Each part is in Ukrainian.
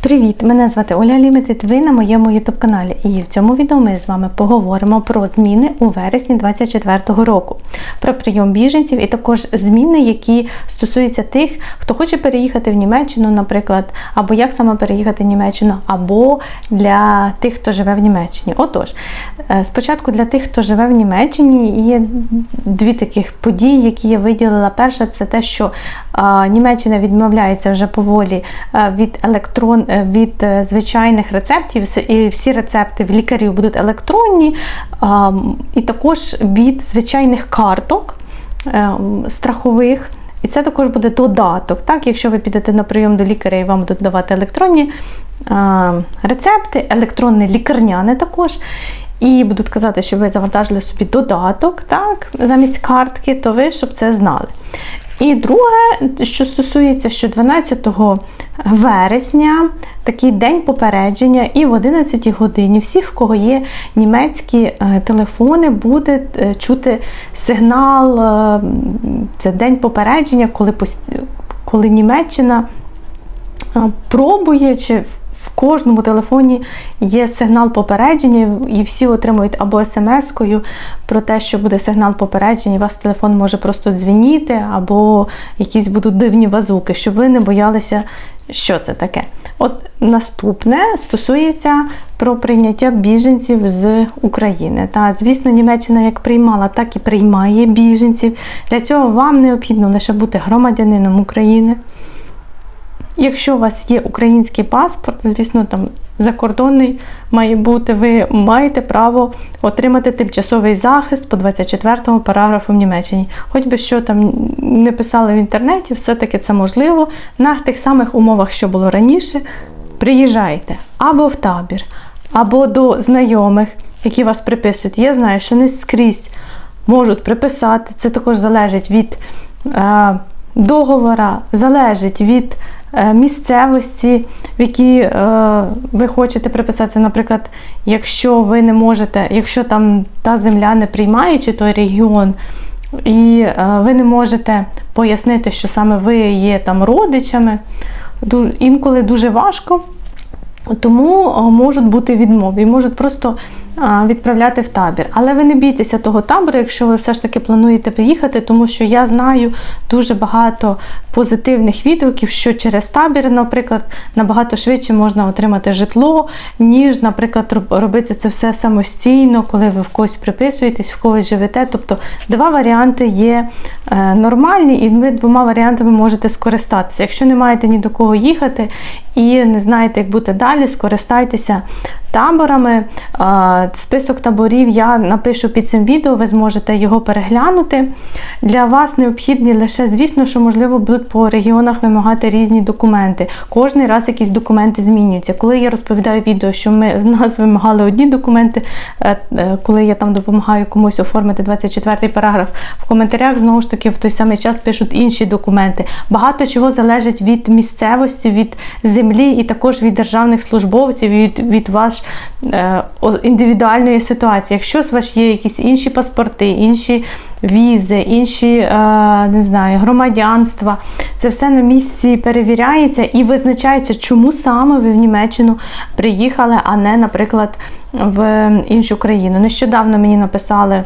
Привіт! Мене звати Оля Лімітед. Ви на моєму youtube каналі. І в цьому відео ми з вами поговоримо про зміни у вересні 2024 року, про прийом біженців і також зміни, які стосуються тих, хто хоче переїхати в Німеччину, наприклад, або як саме переїхати в Німеччину, або для тих, хто живе в Німеччині. Отож, е, спочатку для тих, хто живе в Німеччині, є дві таких події, які я виділила. Перша це те, що Німеччина відмовляється вже поволі е, від електрон від е, звичайних рецептів, і всі рецепти в лікарів будуть електронні, і також від звичайних карток е, страхових. І це також буде додаток. Так? Якщо ви підете на прийом до лікаря і вам будуть давати електронні рецепти, електронне лікарняне також. І будуть казати, що ви завантажили собі додаток так, замість картки, то ви щоб це знали. І друге, що стосується, що 12 вересня такий день попередження, і в 11 годині всіх, в кого є німецькі е, телефони, буде е, чути сигнал. е, Це день попередження, коли, коли Німеччина пробує чи кожному телефоні є сигнал попередження, і всі отримують або смс-кою про те, що буде сигнал попередження, і ваш телефон може просто дзвеніти, або якісь будуть дивні вазуки, щоб ви не боялися, що це таке. От наступне стосується про прийняття біженців з України. Та, звісно, Німеччина як приймала, так і приймає біженців. Для цього вам необхідно лише бути громадянином України. Якщо у вас є український паспорт, звісно, там закордонний має бути, ви маєте право отримати тимчасовий захист по 24 параграфу в Німеччині. Хоч би що там не писали в інтернеті, все-таки це можливо. На тих самих умовах, що було раніше, приїжджайте або в табір, або до знайомих, які вас приписують. Я знаю, що не скрізь можуть приписати. Це також залежить від е, договора, залежить від місцевості, в якій е, ви хочете приписатися. Наприклад, якщо ви не можете, якщо там та земля не приймає, чи той регіон, і е, ви не можете пояснити, що саме ви є там родичами, інколи дуже важко. Тому можуть бути відмови можуть просто відправляти в табір. Але ви не бійтеся того табору, якщо ви все ж таки плануєте поїхати, тому що я знаю дуже багато позитивних відгуків, що через табір, наприклад, набагато швидше можна отримати житло, ніж, наприклад, робити це все самостійно, коли ви в когось приписуєтесь, в когось живете. Тобто два варіанти є е, нормальні, і ви двома варіантами можете скористатися. Якщо не маєте ні до кого їхати і не знаєте, як бути далі, скористайтеся таборами. Е, Список таборів я напишу під цим відео, ви зможете його переглянути. Для вас необхідні лише, звісно, що можливо будуть по регіонах вимагати різні документи. Кожний раз якісь документи змінюються. Коли я розповідаю відео, що ми з нас вимагали одні документи, е, е, коли я там допомагаю комусь оформити 24 параграф, в коментарях знову ж таки в той самий час пишуть інші документи. Багато чого залежить від місцевості, від землі і також від державних службовців, від, від ваш е, індивідуальної ситуації. Якщо у вас є якісь інші паспорти, інші візи, інші е, не знаю, громадянства, це все на місці перевіряється і визначається, чому саме ви в Німеччину приїхали, а не, наприклад, в іншу країну. Нещодавно мені написали е,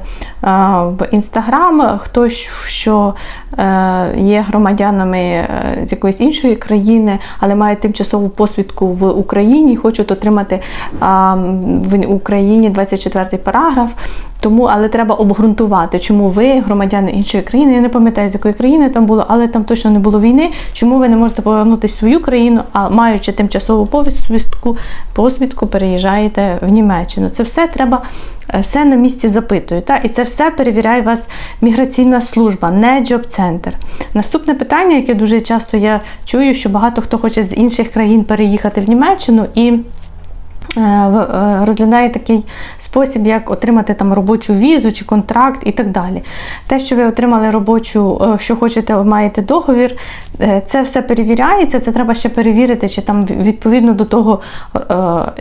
в інстаграм хтось, що е, є громадянами з якоїсь іншої країни, але мають тимчасову посвідку в Україні і хочуть отримати в Україні 24 параграф. Тому, але треба обґрунтувати, чому ви, громадяни іншої країни, я не пам'ятаю, з якої країни там було, але там точно не було війни. Чому ви не можете повернутися в свою країну, а маючи тимчасову посвідку, посвідку, переїжджаєте в Німеччину? Це все треба, е, все на місці запитують. Та? І це все перевіряє вас міграційна служба, не джоб-центр. Наступне питання, яке дуже часто я чую, що багато хто хоче з інших країн переїхати в Німеччину і. Е, е, розглядає такий спосіб, як отримати там робочу візу чи контракт і так далі. Те, що ви отримали робочу, е, що хочете, маєте договір, це все перевіряється. Це треба ще перевірити, чи там відповідно до того,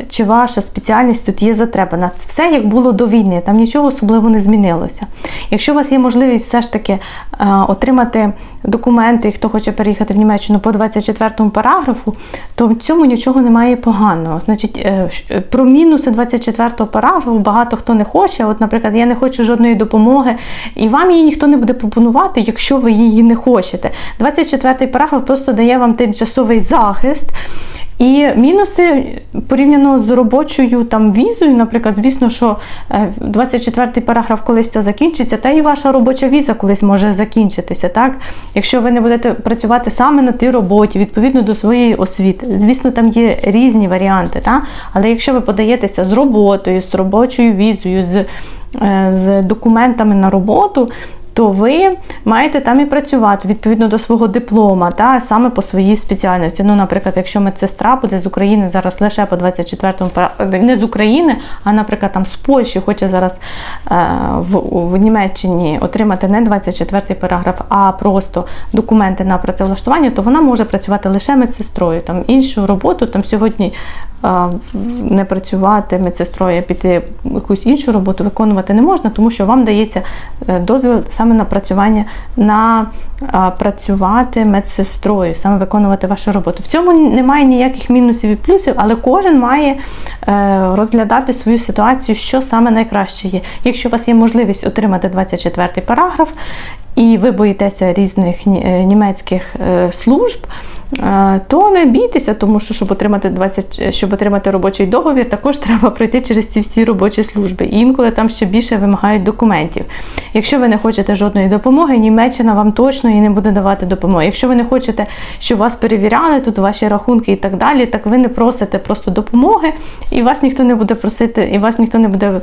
чи ваша спеціальність тут є затреба. Все як було до війни, там нічого особливо не змінилося. Якщо у вас є можливість все ж таки отримати документи, хто хоче переїхати в Німеччину по 24 параграфу, то в цьому нічого немає поганого. Значить, е, про мінуси 24 параграфу багато хто не хоче. От, наприклад, я не хочу жодної допомоги, і вам її ніхто не буде пропонувати, якщо ви її не хочете. 24 параграф просто дає вам тимчасовий захист. І мінуси порівняно з робочою там візою, наприклад, звісно, що е, 24 параграф колись це закінчиться, та і ваша робоча віза колись може закінчитися. Так? Якщо ви не будете працювати саме на тій роботі, відповідно до своєї освіти. Звісно, там є різні варіанти. Так? Але якщо ви подаєтеся з роботою, з робочою візою, з, е, з документами на роботу, то ви маєте там і працювати відповідно до свого диплома, та саме по своїй спеціальності. Ну, наприклад, якщо медсестра буде з України зараз лише по 24-му пара- не з України, а наприклад, там з Польщі хоче зараз е, в, в Німеччині отримати не 24-й параграф, а просто документи на працевлаштування, то вона може працювати лише медсестрою. Там іншу роботу там сьогодні е, не працювати медсестрою, а піти якусь іншу роботу виконувати не можна, тому що вам дається е, дозвіл саме на працювання на працювати медсестрою, саме виконувати вашу роботу. В цьому немає ніяких мінусів і плюсів, але кожен має е, розглядати свою ситуацію, що саме найкраще є. Якщо у вас є можливість отримати 24 й параграф, і ви боїтеся різних е, німецьких е, служб, е, то не бійтеся, тому що щоб отримати 20, щоб отримати робочий договір, також треба пройти через ці всі робочі служби. І інколи там ще більше вимагають документів. Якщо ви не хочете жодної допомоги, Німеччина вам точно і не буде давати допомоги. Якщо ви не хочете, щоб вас перевіряли тут ваші рахунки і так далі, так ви не просите просто допомоги, і вас ніхто не буде просити, і вас ніхто не буде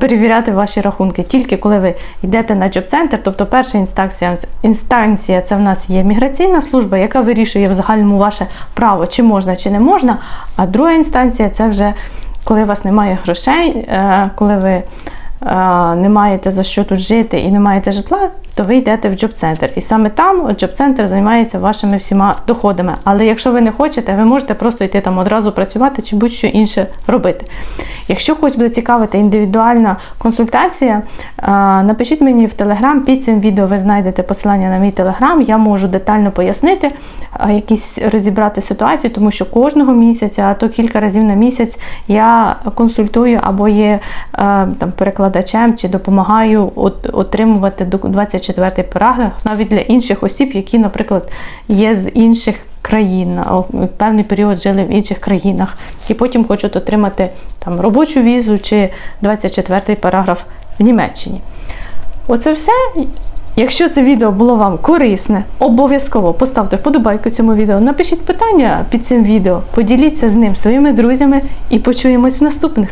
перевіряти ваші рахунки. Тільки коли ви йдете на джоб-центр, тобто перша інстанція, інстанція це в нас є міграційна служба, яка вирішує в загальному ваше право, чи можна, чи не можна. А друга інстанція це вже коли у вас немає грошей, е, коли ви е, не маєте за що тут жити і не маєте житла, то ви йдете в джоб-центр. І саме там джоб-центр займається вашими всіма доходами. Але якщо ви не хочете, ви можете просто йти там одразу працювати чи будь-що інше робити. Якщо когось буде цікавити індивідуальна консультація, напишіть мені в Телеграм, під цим відео ви знайдете посилання на мій телеграм, я можу детально пояснити, якісь розібрати ситуацію, тому що кожного місяця, а то кілька разів на місяць, я консультую або є там перекладачем чи допомагаю отримувати 20 четвертий параграф, навіть для інших осіб, які, наприклад, є з інших країн, певний період жили в інших країнах, і потім хочуть отримати там робочу візу чи 24 параграф в Німеччині. Оце все. Якщо це відео було вам корисне, обов'язково поставте вподобайку цьому відео, напишіть питання під цим відео, поділіться з ним своїми друзями і почуємось в наступних.